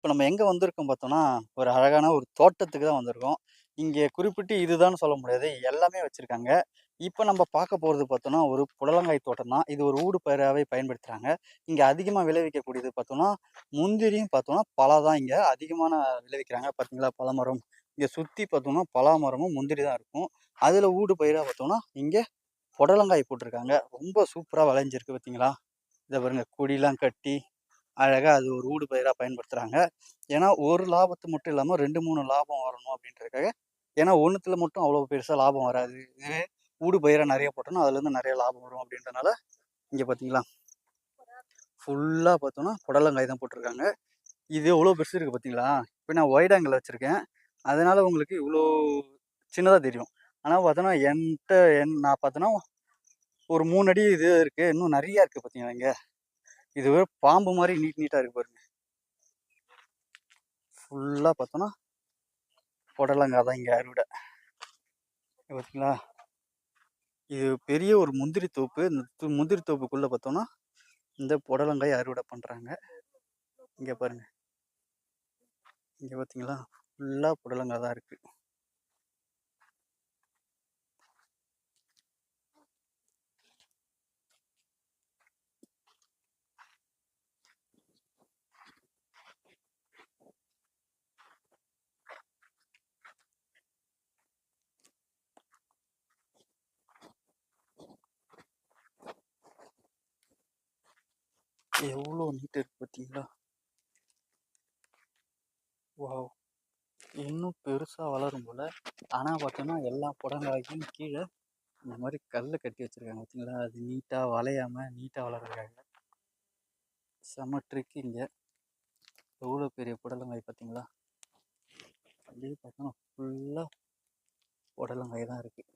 இப்போ நம்ம எங்கே வந்திருக்கோம் பார்த்தோம்னா ஒரு அழகான ஒரு தோட்டத்துக்கு தான் வந்திருக்கோம். இங்கே குறிப்பிட்டு இதுதான் சொல்ல முடியாது. எல்லாமே வச்சுருக்காங்க. இப்போ நம்ம பார்க்க போகிறது பார்த்தோம்னா ஒரு புடலங்காய் தோட்டம் தான். இது ஒரு ஊடு பயிராகவே பயன்படுத்துகிறாங்க இங்கே அதிகமாக விளைவிக்கக்கூடியது பார்த்தோம்னா முந்திரியும் பார்த்தோம்னா பலா தான் இங்கே அதிகமான விளைவிக்கிறாங்க. பார்த்தீங்களா? பழமரம் இங்கே சுற்றி பார்த்தோம்னா பலா மரமும் முந்திரி தான் இருக்கும். அதில் ஊடு பயிராக பார்த்தோம்னா இங்கே புடலங்காய் போட்டிருக்காங்க. ரொம்ப சூப்பராக விளைஞ்சிருக்கு பார்த்தீங்களா? இதை பாருங்கள் கொடிலாம் கட்டி அழகாக அது ஒரு ஊடு பயிராக பயன்படுத்துகிறாங்க ஏன்னா ஒரு லாபத்து மட்டும் இல்லாமல் ரெண்டு மூணு லாபம் வரணும் அப்படின்றதுக்காக ஏன்னா ஒன்றுத்தில் மட்டும் அவ்வளோ பெருசாக லாபம் வராது. இதுவே ஊடு பயிராக நிறைய போட்டோம்னா அதுலேருந்து நிறைய லாபம் வரும் அப்படின்றனால இங்கே பார்த்தீங்களா ஃபுல்லாக பார்த்தோன்னா புடலங்காய் தான் போட்டிருக்காங்க. இது எவ்வளோ பெருசு இருக்குது பார்த்தீங்களா இப்போ நான் ஒயிட் ஆங்கிள் வச்சுருக்கேன். அதனால் உங்களுக்கு இவ்வளோ சின்னதாக தெரியும். ஆனால் பார்த்தோன்னா என்கிட்ட என் நான் பார்த்தோன்னா ஒரு மூணு அடி இது இருக்குது இன்னும் நிறையா இருக்குது பார்த்தீங்களா இங்கே? இது ஒரு பாம்பு மாதிரி நீட் நீட்டாக இருக்கு பாருங்க. ஃபுல்லாக பார்த்தோன்னா புடலங்காய் தான் இங்கே அறுவடை. பார்த்தீங்களா இது பெரிய ஒரு முந்திரி தோப்பு. இந்த து- முந்திரி தோப்புக்குள்ளே பார்த்தோன்னா இந்த புடலங்காய் அறுவடை பண்ணுறாங்க இங்கே பாருங்க. இங்கே பார்த்தீங்களா ஃபுல்லாக புடலங்காய் தான் இருக்குது எவ்வளோ நீட் இருக்கு பார்த்தீங்களா வாவ் இன்னும் பெருசாக வளரும் போல். ஆனால் பார்த்தோன்னா எல்லா புடங்காய்க்கும் கீழே இந்த மாதிரி கல் கட்டி வச்சுருக்காங்க பார்த்தீங்களா அது நீட்டாக வளையாமல் நீட்டாக வளர்க்குறாங்க செம ட்ரிக் இங்கே. எவ்வளோ பெரிய புடலங்காய் பார்த்தீங்களா அப்படியே பார்த்தோன்னா ஃபுல்லாக புடலங்காய் தான் இருக்குது